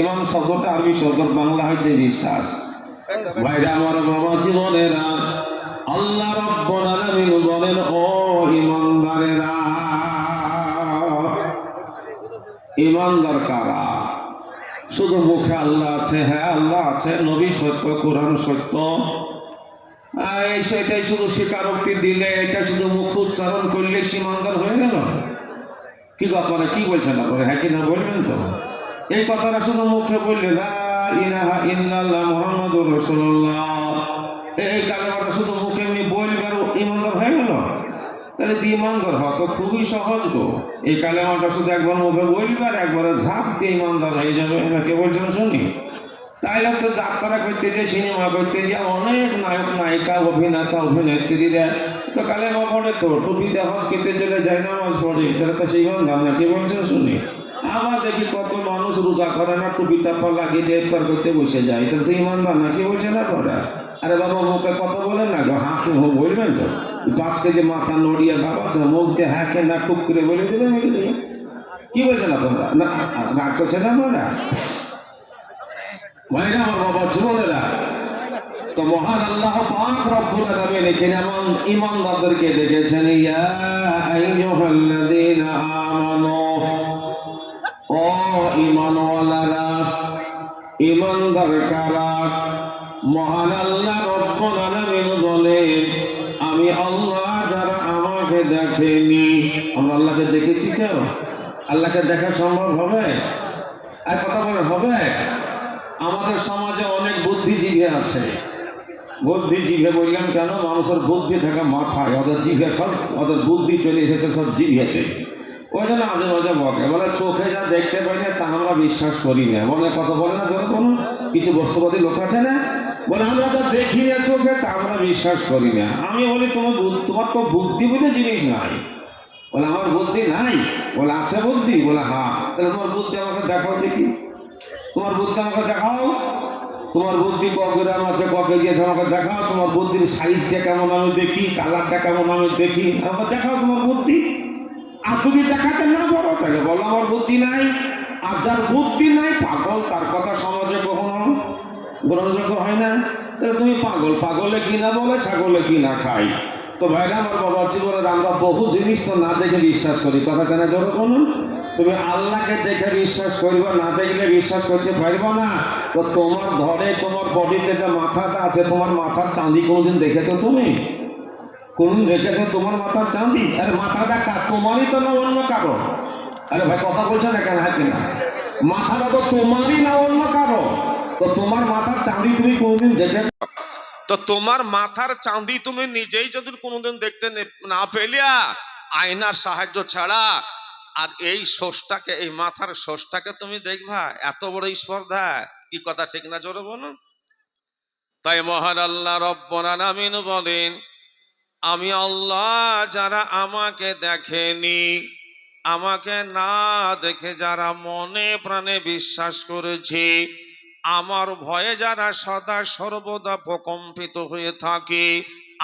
ইমান শব্দটা আরবি শব্দ বাংলা হচ্ছে বিশ্বাস। ভাইরা আমার বাবা জীবনেরা আল্লাহ রব্বুল আলামিন বলেন, ও ইমানদারেরা, ইমানদার কারা? শুধু মুখে আল্লাহ আছে হ্যাঁ আল্লাহ আছে, নবী সত্য, কোরআন সত্য। এই সেটাই শুধু স্বীকারোক্তি দিলে, এটা শুধু মুখ উচ্চারণ করলে সীমান্দার হয়ে গেল? কি ব্যাপারে? কি বলছেন আপনারা? হ্যাঁ কি না বলবেন তো? এই কথাটা শুধু মুখে বললে, লা ইলাহা ইল্লাল্লাহ মুহাম্মাদুর রাসূলুল্লাহ। এই কালেমাটা শুধু মুখে এমনি বলবে আর ইমানদার হয়ে গেল? তাহলে ইমানদার হওয়া তো খুবই সহজ গো। এই কালেমাটা শুধু একবার মুখে বলবে আর একবার ঝাঁপ দিয়ে ইমানদার হয়ে যাবে না কে বলছেন শুনি? তাইলে তো যাত্রা করতে যে, সিনেমা করতে যে, অনেক নায়ক, নায়িকা, অভিনেতা অভিনেত্রীরা তো কালে পড়ে তো, টুপি দেখাস খেতে চলে যায়, নামাজ পড়ে তারা তো সেই বান্ধব না কি বলছেন শুনি? আবার দেখি কত মানুষ রোজা করে না টুপি টাপা লাগিয়ে দিয়ে ইফতার করতে বসে যায়। তাহলে তো ইমানদার না বলছে না পড়া আরে বাবা, মুখে কথা বলেন না গো হাঁকে বলবেন তো? পাঁচ কেজি মাথা নড়িয়ে ভাবাচ্ছে মুখ দিয়ে হ্যাঁকে না টুক করে বলে দেবেন কি বলছেন আপনারা না, রাগ করছে না আপনারা আমার বাবা জীবনেরা তো মহান দেখেছেন ইয়া ও ঈমানওয়ালারা ঈমানদার কারা মহান আল্লাহ রব্বুল আলামিন বলেন, আমি আল্লাহ যারা আমাকে দেখেনি। আমরা আল্লাহকে দেখেছি কেউ আল্লাহকে দেখা সম্ভব হবে? আর কথা বলে হবে? আমাদের সমাজে অনেক বুদ্ধিজীবী আছে। বুদ্ধি বুদ্ধিজীবী বললাম কেন? মানুষের বুদ্ধি থাকা মাথায়, ওদের জিভে সব ওদের বুদ্ধি চলে এসেছে সব জিভিয়াতে ওই জন্য মাঝে মাঝে বকে। বলে, চোখে যা দেখতে পাই না, তা আমরা বিশ্বাস করি না। বলে কত বলে না যখন কোনো কিছু বস্তুবাদী লোক আছে না? বলে, আমরা যা দেখি না চোখে, তা আমরা বিশ্বাস করি না। আমি বলি, তোমার তোমার তো বুদ্ধি বলে জিনিস নাই। বলে, আমার বুদ্ধি নাই? বলে, আছে বুদ্ধি। বলে হ্যাঁ তাহলে তোমার বুদ্ধি আমাকে দেখাও দেখি। তোমার বুদ্ধি আমাকে দেখাও। তোমার বুদ্ধি ক গ্রাম আছে ক কেজি আমাকে দেখাও। তোমার বুদ্ধির সাইজটা কেমন আমি দেখি কালারটা কেমন আমি দেখি। আমাকে দেখাও তোমার বুদ্ধি। আর তুমি দেখাতে না বলো তাহলে বলো, আমার বুদ্ধি নাই। আর যার বুদ্ধি নাই, পাগল, তার কথা সমাজে কখনো গ্রহণযোগ্য হয় না। তাহলে তুমি পাগল, পাগলে কি না বলে, ছাগলে কি না খাই তো ভাইরা, আমার বাবা জীবনের আমরা বহু জিনিস তো না দেখে বিশ্বাস করি। কথা কেন জোর কোনো তুমি আল্লাহকে দেখে বিশ্বাস করবে, না দেখলে বিশ্বাস করতে পারবে না। তো তোমার ঘরে তোমার বডিতে যে মাথাটা আছে, তোমার মাথার চাঁদি কোনোদিন দেখেছ তুমি? কোন দেখেছ তোমার মাথার চাঁদি আরে মাথাটা কার? তোমারই তো না অন্য কারও? আরে ভাই, কথা বলছে না কেন? হ্যাঁ কিনা মাথাটা তো তোমারই না অন্য কারও? তো তোমার মাথার চাঁদি তুমি কোনোদিন দেখেছ? তো তোমার মাথার চাঁদি তুমি নিজেই যদি কোনোদিন দেখতে না পেলিয়া, আয়নার সাহায্য ছাড়া, আর এই শোষটাকে, এই মাথার শোষটাকে তুমি দেখবা, এত বড় স্পর্ধা। কি কথা, ঠিক না জোরে বলুন? তাই মহান আল্লাহ রব্বুল আলামিন বলেন আমি আল্লাহ যারা আমাকে দেখেনি, আমাকে না দেখে যারা মনে প্রাণে বিশ্বাস করেছে, আমার ভয়ে যারা সদা সর্বদা প্রকম্পিত হয়ে থাকে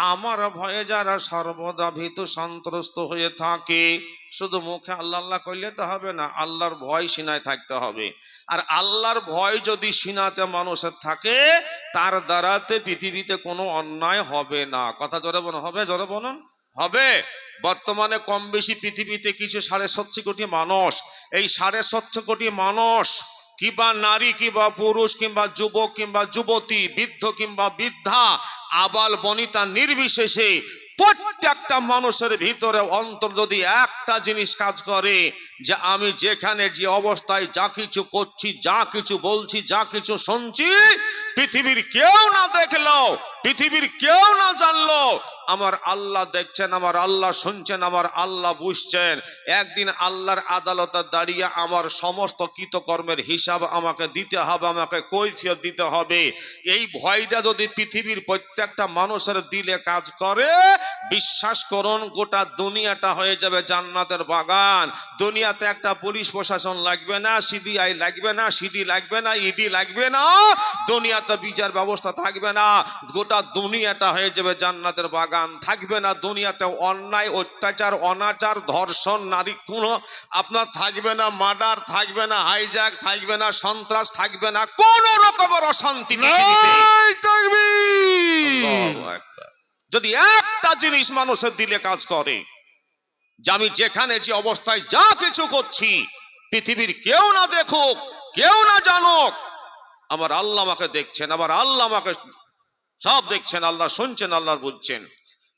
আমার ভয়ে যারা সর্বদা ভীত সন্ত্রস্ত হয়ে থাকে, শুধু মুখে আল্লাহ আল্লাহ করলে তো হবে না, আল্লাহর ভয় সিনায় থাকতে হবে। আর আল্লাহর ভয় যদি সিনাতে মানুষের থাকে, তার দ্বারাতে পৃথিবীতে কোনো অন্যায় হবে না। কথা জোরে বলুন, হবে জোরে বলুন? হবে। বর্তমানে কম বেশি পৃথিবীতে কিছু সাড়ে সাতশো কোটি মানুষ। এই সাড়ে সাতশো কোটি মানুষ কিংবা নারী কিংবা পুরুষ কিংবা যুবক কিংবা যুবতী, বৃদ্ধ কিংবা বৃদ্ধা, আবাল বনিতা নির্বিশেষে প্রত্যেকটা মানুষের ভিতরে অন্তর যদি একটা জিনিস কাজ করে যে আমি যেখানে যে অবস্থায় যা কিছু করছি, যা কিছু বলছি, যা কিছু শুনছি, পৃথিবীর কেউ না দেখল, পৃথিবীর কেউ না জানলো আমার আল্লাহ দেখছেন, আমার আল্লাহ শুনছেন, আমার আল্লাহ বুঝছেন। একদিন আল্লাহর আদালতে দাঁড়িয়ে আমার সমস্ত কৃতকর্মের হিসাব আমাকে দিতে হবে, আমাকে কৈফিয়ত দিতে হবে। এই ভয়টা যদি পৃথিবীর প্রত্যেকটা মানুষের দিলে কাজ করে, বিশ্বাস করুন, গোটা দুনিয়াটা হয়ে যাবে জান্নাতের বাগান। দুনিয়াতে একটা পুলিশ প্রশাসন লাগবে না, সিবিআই লাগবে না, সিডি লাগবে না, ইডি লাগবে না, দুনিয়াতে বিচার ব্যবস্থা থাকবে না। গোটা দুনিয়াটা হয়ে যাবে জান্নাতের বাগান। লাগান থাকবে না দুনিয়াতে। অন্যায় অত্যাচার অনাচার ধর্ষণ নারী কোনো আপনার থাকবে না মার্ডার থাকবে না হাইজ্যাক থাকবে না সন্ত্রাস থাকবে না কোন রকমের অশান্তি। যদি একটা জিনিস মানুষের দিলে কাজ করে যে আমি যেখানে যে অবস্থায় যা কিছু করছি পৃথিবীর কেউ না দেখুক কেউ না জানুক আমার আল্লাহ আমাকে দেখছেন আবার আল্লাহ আমাকে সব দেখছেন আল্লাহ শুনছেন আল্লাহ বুঝছেন।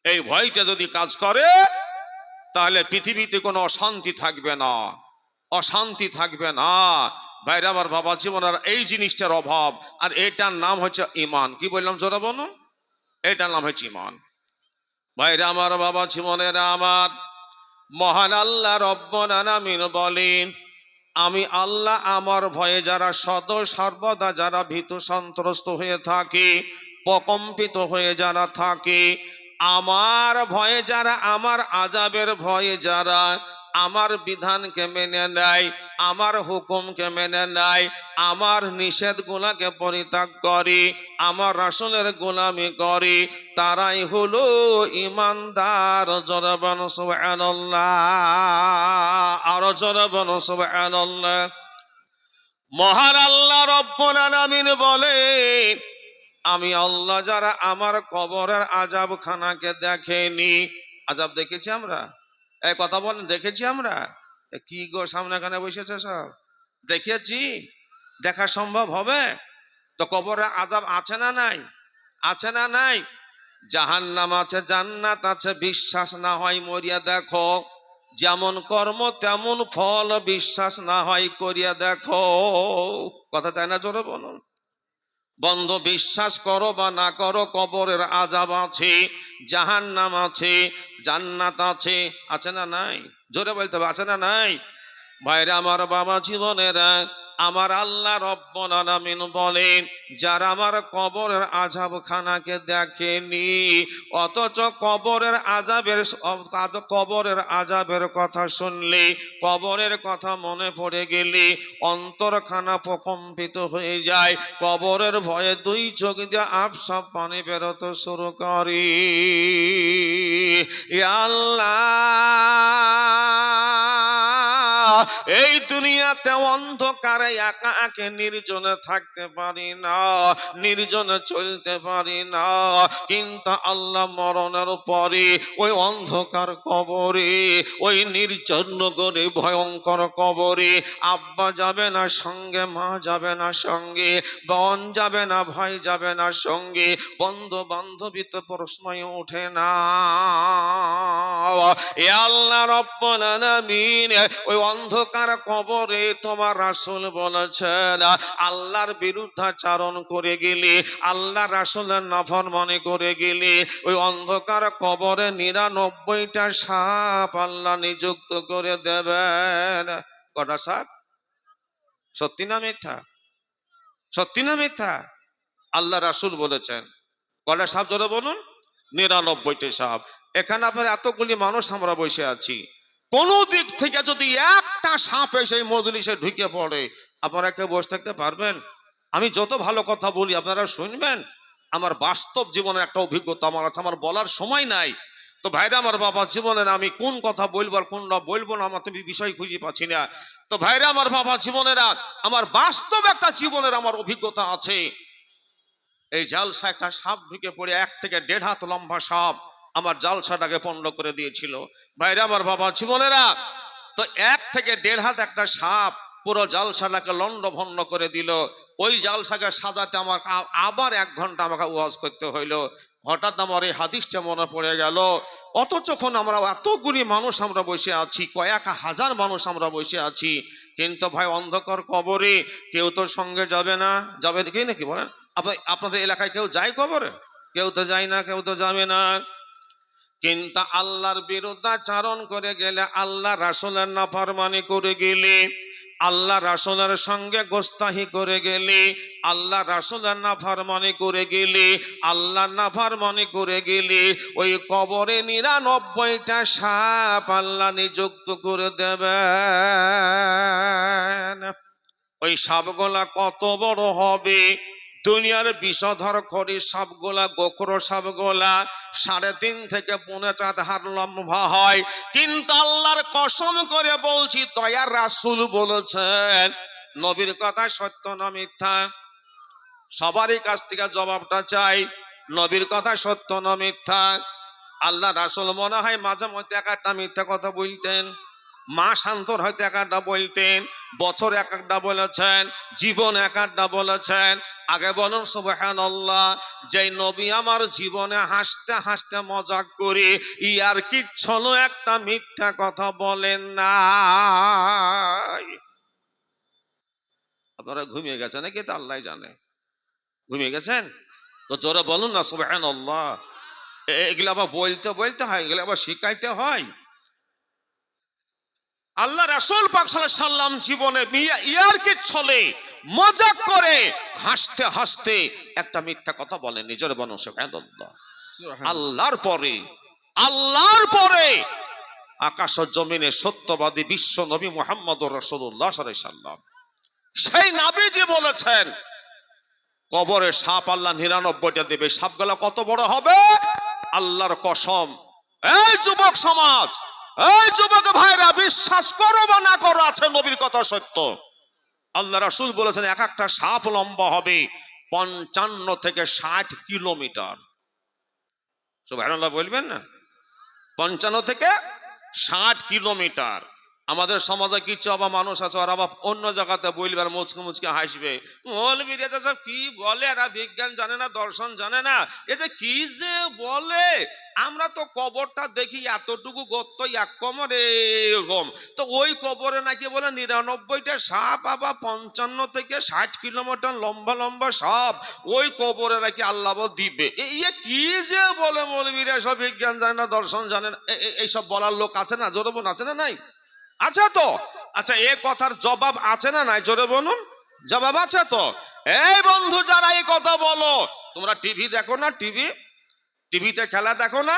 এই ভয়টা যদি কাজ করে, তাহলে পৃথিবীতে কোনো অশান্তি থাকবে না। অশান্তি থাকবে না। বাইরে আমার বাবা জীবনের এই জিনিসটার অভাব। আর এটার নাম হচ্ছে ইমান কি বললাম জোরা বলো এটার নাম হচ্ছে ইমান ভাইরা আমার বাবা জীবনের আমার মহান আল্লাহ রব্বন আনামিন বলেন, আমি আল্লাহ আমার ভয়ে যারা সদ সর্বদা যারা ভীত সন্ত্রস্ত হয়ে থাকে, প্রকম্পিত হয়ে যারা থাকে আমার ভয়ে যারা, আমার আজাবের ভয়ে যারা, আমার বিধানকে মেনে নেয়, আমার হুকুমকে মেনে নেয়, আমার নিষেধগুলাকে পরিত্যাগ করে, আমার রাসুলের গোলামি করে, তারাই হলো ইমানদার জরবান সুবহানাল্লাহ। আর জরবান সুবহানাল্লাহ। মহান আল্লাহ রব্বুল আলামিন বলে আমি আল্লাহ যারা আমার কবরের আজাব খানাকে দেখেনি। আজাব দেখেছি আমরা? এই কথা বলেন দেখেছি আমরা? কি গো, সামনে এখানে বসেছে সব? দেখেছি? দেখা সম্ভব হবে? তো কবরে আজাব আছে না নাই? আছে না নাই? জাহান্নাম আছে, জান্নাত আছে, বিশ্বাস না হয় মরিয়া দেখো। যেমন কর্ম, তেমন ফল, বিশ্বাস না হয় করিয়া দেখো। কথা তাই না জোরে বলুন? বন্ধ বিশ্বাস করো বা না করো, কবরের আজাব আছে জাহান নাম আছে, জান্নাত আছে আছে না নাই? জোরে বলতে হবে, আছে না নাই? ভাইরা, আমার বাবা জীবনেরা আমার আল্লাহ রব্বুল আলামিন বলেন, যারা আমার কবরের আজাব খানাকে দেখেনি, অথচ কবরের আজাবের আজ- কবরের আজাবের কথা শুনলে, কবরের কথা মনে পড়ে গেলে অন্তরখানা প্রকম্পিত হয়ে যায়। কবরের ভয়ে দুই চোখ দিয়ে আপসাপ পানি বেরোতে শুরু করে। আল্লাহ! এই দুনিয়াতে অন্ধকারে একা একে নির্জনে থাকতে পারি না, নির্জনে চলতে পারি না। কিন্তু আল্লাহ মরণের পরে ওই অন্ধকার কবরে, ওই নির্জন নগরে ভয়ঙ্কর কবরে আব্বা যাবে না সঙ্গে, মা যাবে না সঙ্গে, বন যাবে না, ভাই যাবে না সঙ্গে বন্ধু বান্ধবী তো প্রশ্নই ওঠে না। আল্লাহ রব্বুল আলামিন ওই অন্ধকার কবরে তোমার রাসুল বলেছেন, আল্লাহর বিরুদ্ধাচারণ করে গেলে আল্লাহ রাসূলের নাফরমানি করে গেলে, ওই অন্ধকার কবরে নিরানব্বইটা সাপ আল্লাহ নিযুক্ত করে দেবেন। কটা সাপ? সত্যি না মিথ্যা? সত্যি না মিথ্যা? আল্লাহ রাসূল বলেছেন। কটা সাপ ধরে বলুন? নিরানব্বইটি সাপ। এখানে আপনার এতগুলি মানুষ আমরা বসে আছি। কোন দিক থেকে যদি একটা সাপ এসে মজলিসে ঢুকে পড়ে, আপনারা কেউ বসে থাকতে পারবেন? আমি যত ভালো কথা বলি, আপনারা শুনবেন? আমার বাস্তব জীবনের একটা অভিজ্ঞতা আমার আছে, আমার বলার সময় নাই। তো ভাইরা, আমার বাবা জীবনের আমি কোন কথা বলব আর কোনটা বলব না, আমার তুমি বিষয় খুঁজে পাচ্ছি না। তো ভাইরা, আমার বাবা জীবনেরা আমার বাস্তব একটা জীবনের আমার অভিজ্ঞতা আছে। এই জালসা একটা সাপ ঢুকে পড়ে, এক থেকে দেড় হাত লম্বা সাপ। আমার জালসাটাকে পণ্ড করে দিয়েছিল। ভাইরা, আমার বাবা, জীবনেরা, তো এক থেকে দেড় হাত একটা সাপ পুরো জালসাটাকে লন্ড ভন্ড করে দিল। ওই জালসাকে সাজাতে আমার আবার এক ঘণ্টা আমাকে ওয়াজ করতে হইল। হঠাৎ আমার এই হাদিসটা মনে পড়ে গেল। অথচক্ষণ আমরা এতগুলি মানুষ আমরা বসে আছি, কয়েক হাজার মানুষ আমরা বসে আছি, কিন্তু ভাই অন্ধকার কবরে কেউ তো সঙ্গে যাবে না। যাবে কি নাকি বলেন? আপনি- আপনাদের এলাকায় কেউ যায় কবরে? কেউ তো যায় না, কেউ তো যাবে না। কিন্তু আল্লাহর বিরুদ্ধাচারণ করে গেলে আল্লাহ রাসুলের নাফরমানি করে গেলে, আল্লাহ রাসুলের সঙ্গে গোস্তাহি করে গেলে, আল্লাহ রাসুলের নাফরমানি করে গেলে, আল্লাহ নাফরমানি করে গেলে, ওই কবরে নিরানব্বইটা সাপ আল্লাহ নিযুক্ত করে দেবেন। ওই সাপগুলা কত বড় হবে? দুনিয়ার বিষধর খড়ি সাপগুলা, গোখরো সাপগুলা সাড়ে তিন থেকে পৌনে চার হাত লম্বা হয়। কিন্তু আল্লাহর কসম করে বলছি দয়ার রাসুল বলেছেন, নবীর কথা সত্য না মিথ্যা? সবারই কাছ থেকে জবাবটা চাই, নবীর কথা সত্য না মিথ্যা? আল্লাহ রাসুল মনে হয় মাঝে মধ্যে এক একটা মিথ্যা কথা বলতেন। মা শান্তর হয়তো এক একটা বলতেন, বছর এক একটা বলেছেন, জীবন এক একটা বলেছেন। আগে বলুন সুবহান আল্লাহ যে নবী আমার জীবনে হাসতে হাসতে মজাক করে, ইয়ার কিচ্ছল একটা মিথ্যা কথা বলেন না আপনারা ঘুমিয়ে গেছেন নাকি তা আল্লাহ জানে? ঘুমিয়ে গেছেন? তো জোরে বলুন না সুবহান আল্লাহ এগুলো আবার বলতে বলতে হয়, এগুলো আবার শিখাইতে হয়। আল্লাহ রাসূল পাক সাল্লাল্লাহু আলাইহি সাল্লাম জীবনে মিয়া- ইয়ারকে ছলে মজাক করে হাসতে হাসতে একটা মিথ্যা কথা বলেন নিজের বনু সুবহানাল্লাহ। আল্লাহর পরে আল্লাহর পরে আকাশ ও জমিনে সত্যবাদী বিশ্ব নবী মোহাম্মদ রসুল্লাহ সাল্লাম। সেই নাবিজি বলেছেন কবরে সাপ আল্লাহ নিরানব্বইটা দেবে সাপগুলা কত বড় হবে? আল্লাহর কসম এই যুবক সমাজ এই যুবক ভাইরা, বিশ্বাস করো বা না করো, আছে নবীর কথা সত্য। আল্লাহ রাসূল বলেছেন, এক একটা সাপ লম্বা হবে পঞ্চান্ন থেকে ষাট কিলোমিটার। সুবহানাল্লাহ বলবেন না? পঞ্চান্ন থেকে ষাট কিলোমিটার। আমাদের সমাজে কিছু আবার মানুষ আছে আর আবার অন্য জায়গাতে বলবে আর মুচকে মুচকে হাসবে। মৌলবীরা সব কি বলে, এরা বিজ্ঞান জানে না, দর্শন জানে না। এ যে কি যে বলে, আমরা তো কবরটা দেখি এতটুকু গর্ত এক কমর এরকম। তো ওই কবরে নাকি বলে নিরানব্বইটা সাপ আবার পঞ্চান্ন থেকে ষাট কিলোমিটার লম্বা লম্বা সাপ, ওই কবরে নাকি আল্লাহ দিবে। এ- ইয়ে কি যে বলে মৌলবীরা সব বিজ্ঞান জানে না, দর্শন জানে না। এইসব বলার লোক আছে না, জোরে বোন আছে না নাই? আছে তো? আচ্ছা এ কথার জবাব আছে না নাই? জোরে বলুন। জবাব আছে তো? এই বন্ধু, যারা এই কথা বলো, তোমরা টিভি দেখো না? টিভি টিভিতে খেলা দেখো না?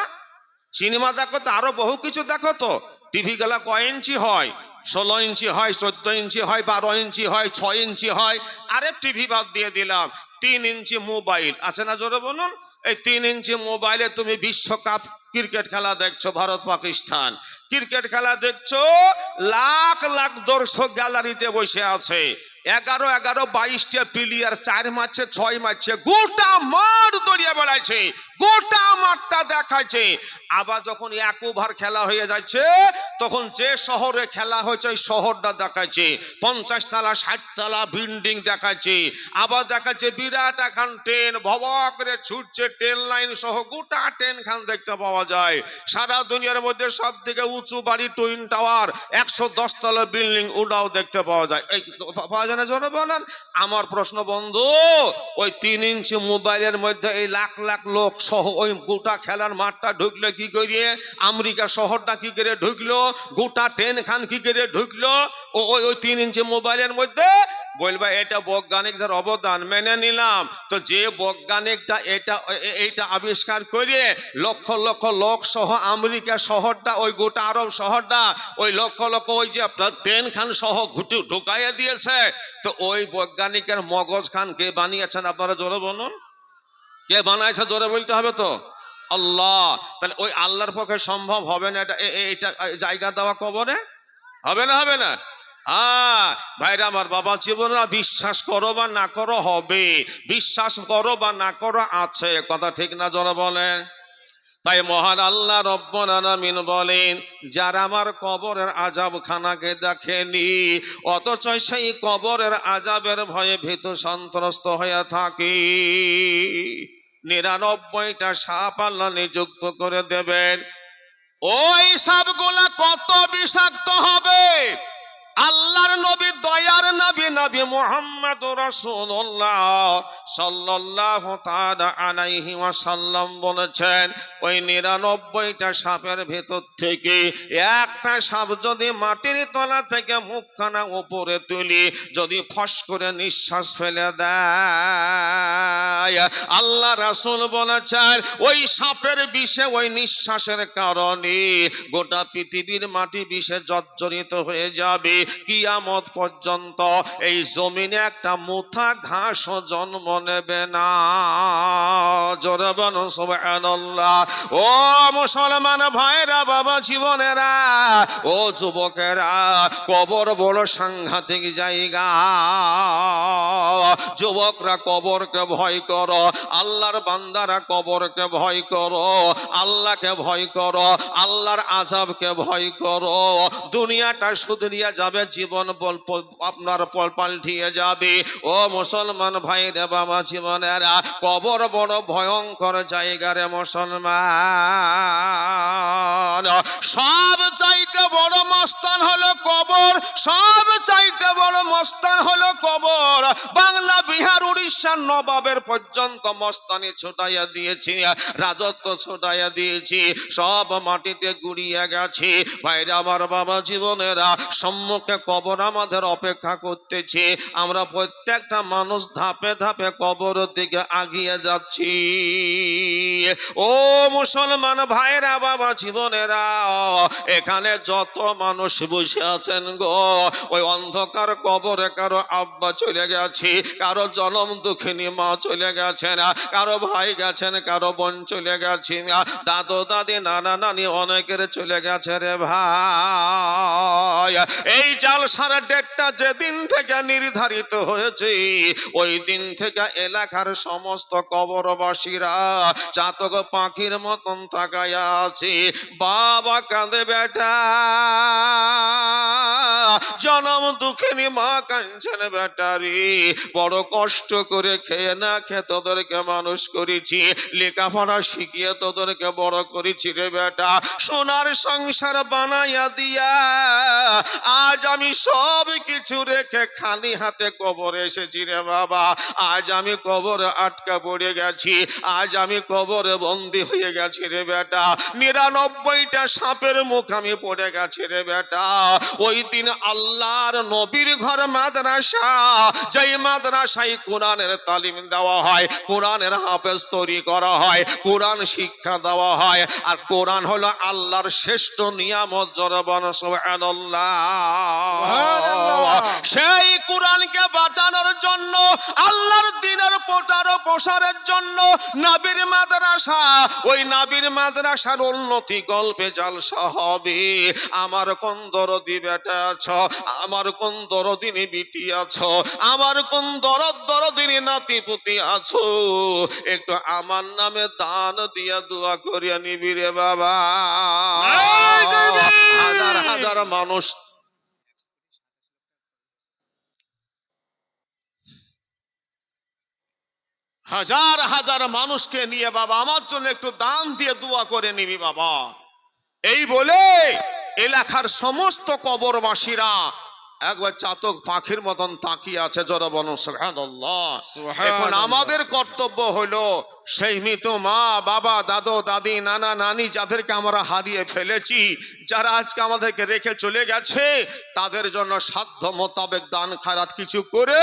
সিনেমা দেখো তো? আরও বহু কিছু দেখো তো? টিভি গেলা কয় ইঞ্চি হয়? ষোলো ইঞ্চি হয়, চোদ্দ ইঞ্চি হয়, বারো ইঞ্চি হয়, ছয় ইঞ্চি হয়। আরে টিভি বাদ দিয়ে দিলাম। তিন ইঞ্চি মোবাইল। আছে না জোরে বলুন? এই তিন ইঞ্চি মোবাইলে তুমি বিশ্বকাপ ক্রিকেট খেলা দেখছ, ভারত, পাকিস্তান। ক্রিকেট খেলা দেখছ, লাখ লাখ দর্শক গ্যালারিতে বসে আছে। এগারো এগারো, বাইশটা প্লেয়ার, চার মারছে, ছয় মারছে, গোটা মাঠ দড়িয়ে বেড়াচ্ছে গোটা মাঠটা দেখাচ্ছে আবার যখন এক ওভার খেলা হয়ে যাচ্ছে, তখন যে শহরে খেলা হয়েছে, ওই শহরটা দেখাচ্ছে পঞ্চাশ তালা ষাট তালা বিল্ডিং দেখাচ্ছে আবার দেখাচ্ছে বিরাট এখন ট্রেন ভবা করে ছুটছে ট্রেন লাইন সহ গোটা ট্রেন খান দেখতে পাওয়া যায়। সারা দুনিয়ার মধ্যে সব থেকে উঁচু বাড়ি টুইন টাওয়ার, একশো দশ তলা বিল্ডিং, ওটাও দেখতে পাওয়া যায়। এই পাওয়া যায় না বলেন, আমার প্রশ্ন, বন্ধু, ওই তিন ইঞ্চি মোবাইলের মধ্যে এই লাখ লাখ লোক সহ ওই গোটা খেলার মাঠটা ঢুকলে কি করিয়ে, আমেরিকা শহরটা কি করে ঢুকলো, গোটা ট্রেন খান কি করে ঢুকলো, ও ওই ওই তিন ইঞ্চি মোবাইলের মধ্যে? বলবা এটা বৈজ্ঞানিকদের অবদান, মেনে নিলাম। তো যে বৈজ্ঞানিকটা এটা এইটা আবিষ্কার করে লক্ষ লক্ষ লোক সহ আমেরিকা শহরটা, ওই গোটা আরব শহরটা, ওই লক্ষ লক্ষ ওই যে ট্রেন খান সহ ঘুটু ঢুকাইয়া দিয়েছে। তো ওই বৈজ্ঞানিকের মগজ খান কে বানিয়েছেন আপনারা জোরে বলুন? কে বানাইছে জোরে বলতে হবে তো? আল্লাহ। তাহলে ওই আল্লাহর পক্ষে সম্ভব হবে না এটা এটা জায়গা দেওয়া কবরে? হবে না হবে না? হ্যাঁ ভাইরা আমার বাবা জীবনরা বিশ্বাস করো বা না করো, হবে। বিশ্বাস করো বা না করো, আছে। কথা ঠিক না যারা বলেন? তাই মহান আল্লাহ রব্বুল আলামিন বলেন, যারা আমার কবরের আজাব খানাকে দেখেনি, অথচ সেই কবরের আজাবের ভয়ে ভীত সন্ত্রস্ত হয়ে থাকে। নিরানব্বইটা সাপ আল্লাহ নিযুক্ত করে দেবেন। ওই সাপগুলা কত বিষাক্ত হবে? আল্লাহর নবী, দয়ার নবী নবী মোহাম্মদ রাসূলুল্লাহ সাল্লাল্লাহু তাআলা আলাইহি ওয়াসাল্লাম বলেছেন, ওই নিরানব্বইটা সাপের ভেতর থেকে একটা সাপ যদি মাটির তলা থেকে মুখখানা উপরে তুলি, যদি ফস করে নিঃশ্বাস ফেলে দেয়। আল্লাহ রাসূল বলেছেন, ওই সাপের বিষে ওই নিঃশ্বাসের কারণে গোটা পৃথিবীর মাটি বিষে জর্জরিত হয়ে যাবে। কিয়ামত পর্যন্ত এই জমিনে একটা মুথা ঘাস জন্ম নেবে না। জোরে বলো সুবহানাল্লাহ। ও মুসলমান ভাইরা, বাবা জীবনেরা, ও যুবকেরা, কবর বড় সাংঘাতিক জায়গা। যুবকরা কবরকে ভয় করো, আল্লাহর বান্দারা কবরকে ভয় করো, আল্লাহকে ভয় করো, আল্লাহর আজাবকে ভয় করো। দুনিয়াটা সুধরিয়া যাবে জীবন বল আপনার পল পাল্টিয়ে যাবে। ও মুসলমান ভাই রে বাবা, জীবনেরা কবর বড় ভয়ঙ্কর জায়গা রে মুসলমান। সব চাইতে বড় মস্তান হলো কবর, সব চাইতে বড় মস্তান হলো কবর। বাংলা, বিহার উড়িষ্যার নবাবের পর্যন্ত মস্তানি ছোটাইয়া দিয়েছি, রাজত্ব ছোটাইয়া দিয়েছি, সব মাটিতে গুড়িয়ে গেছে। ভাইরা আমার বাবা, জীবনেরা সম্মুখে কবর আমাদের অপেক্ষা করতেছে। আমরা প্রত্যেকটা মানুষ ধাপে ধাপে কবর দিকে আগিয়ে যাচ্ছি। ও মুসলমান ভাইরা বাবা জীবনেরা, এখানে যত মানুষ বসে আছেন গো, ওই অন্ধকার কবরে কারও আব্বা চলে গেছে, কারও জনম দুঃখিনী মা চলে গেছেন, কারও ভাই গেছেন, কারও বোন চলে গেছেন দাদু, দাদি, নানা, নানি অনেকের চলে গেছে রে ভাই। এই জাল সারা ডেটটা যেদিন থেকে নির্ধারিত হয়েছে, ওই দিন থেকে এলাকার সমস্ত কবরবাসীরা চাতক পাখির মতন থাকায় আছে। বাবা কাঁদে বেটা। জনম দুঃখিনী মা কাঞ্চন বেটারি বড় কষ্ট করে খেয়ে না খেয়ে তোদেরকে মানুষ করেছি। লেখাপড়া শিখিয়ে তোদেরকে বড় করেছি রে বেটা। সোনার সংসার বানাইয়া দিয়া। আজ আমি সব কিছু রেখে খালি হাতে কবরে এসেছি রে বাবা। আজ আমি কবরে আটকা পড়ে গেছি। আজ আমি কবরে বন্দি হয়ে গেছি রে বেটা। নিরানব্বইটা সাপের মুখ আমি পড়ে গেছি রে বেটা। ওই দিন আল্লাহর নবীর ঘর মাদ্রাসা, যেই মাদ্রাসায় কোরআনের তালিম দেওয়া হয়, কোরআনের হাফেজ তৈরি করা হয়, কোরআন শিক্ষা দেওয়া হয়, আর কোরআন হলো আল্লাহর শ্রেষ্ঠ নিয়ামত জরবান সেই কোরআনকে বাঁচানোর জন্য, আল্লাহর দিনের প্রচার ও প্রসারের জন্য নাবির মাদ্রাসা, ওই নাবির মাদ্রাসার উন্নতি গল্পে জালসা হবে। আমার কোন দরদি বেটা আছো আমার কোন দরদিনী বিটি আছো? আমার কোন দরদ দরদিনী নাতি পুতি আছো? একটু আমার নামে দান দিয়া দোয়া করিয়া নিবি রে বাবা। হাজার হাজার মানুষ হাজার হাজার মানুষকে নিয়ে বাবা আমার জন্য একটু দান দিয়ে দোয়া করে নিবি বাবা। এই বলে এলাকার সমস্ত কবরবাসীরা একবার চাতক পাখির মতন তাকিয়ে আছে জরবন সুবহানাল্লাহ। এখন আমাদের কর্তব্য হলো সেই মৃত মা বাবা দাদু দাদি নানা নানি যাদেরকে আমরা হারিয়ে ফেলেছি যারা আজকে আমাদেরকে রেখে চলে গেছে তাদের জন্য সাধ্য মোতাবেক দান খারাত কিছু করে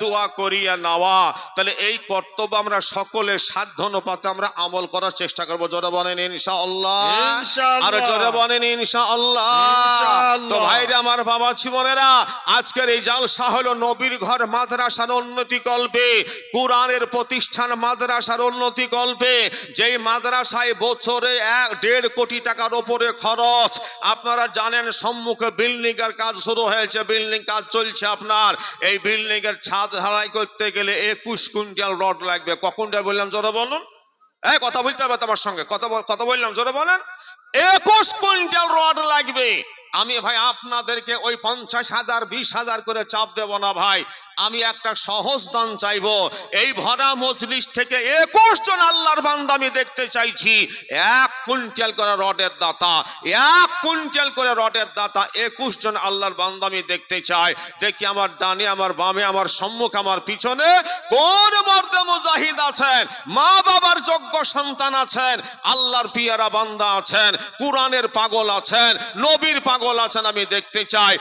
দোয়া করিয়া নেওয়া। তাহলে এই কর্তব্য আমরা সকলে সাধ্য অনুপাতে আমরা আমল করার চেষ্টা করব। জোরে বলেন ইনশাআল্লাহ। ইনশাআল্লাহ। আর জোরে বলেন ইনশাআল্লাহ। ইনশাআল্লাহ। তো ভাইরা আমার বাবা জীবনেরা আজকের এই জালসা হলো নবীর ঘর মাদ্রাসার উন্নতি কল্পে। কোরআনের প্রতিষ্ঠান মাদ্রাসার উন্নতি যেই মাদ্রাসায় বছরে এক দেড় কোটি টাকার ওপরে খরচ, আপনারা জানেন সম্মুখে বিল্ডিং এর কাজ শুরু হয়েছে, বিল্ডিং কাজ চলছে আপনার। এই বিল্ডিং এর ছাদ ঢালাই করতে গেলে একুশ কুইন্টাল রড লাগবে। ক কুইন্টাল বললাম, জোরে বলুন? এই কথা বলতে হবে তোমার সঙ্গে। কথা কথা বললাম, জোরে বলেন? একুশ কুইন্টাল রড লাগবে। আমি ভাই আপনাদেরকে ওই পঞ্চাশ হাজার, বিশ হাজার করে চাপ দেব না ভাই। আমি একটা সহজ দান চাইব। এই ভরা মজলিস থেকে একুশ জন আল্লাহর বান্দা আমি দেখতে চাইছি। এক কুইন্টাল করে রডের দাতা, এক কুইন্টাল করে রডের দাতা, একুশ জন আল্লাহর বান্দা আমি দেখতে চাই। দেখি আমার ডানে, আমার বামে, আমার সম্মুখ, আমার পিছনে কোন মর্দে মুজাহিদ আছেন? মা বাবার যোগ্য সন্তান আছেন, আল্লাহর পিয়ারা বান্দা আছেন, কোরআনের পাগল আছেন, নবীর পাগল আছেন আমি দেখতে চাই।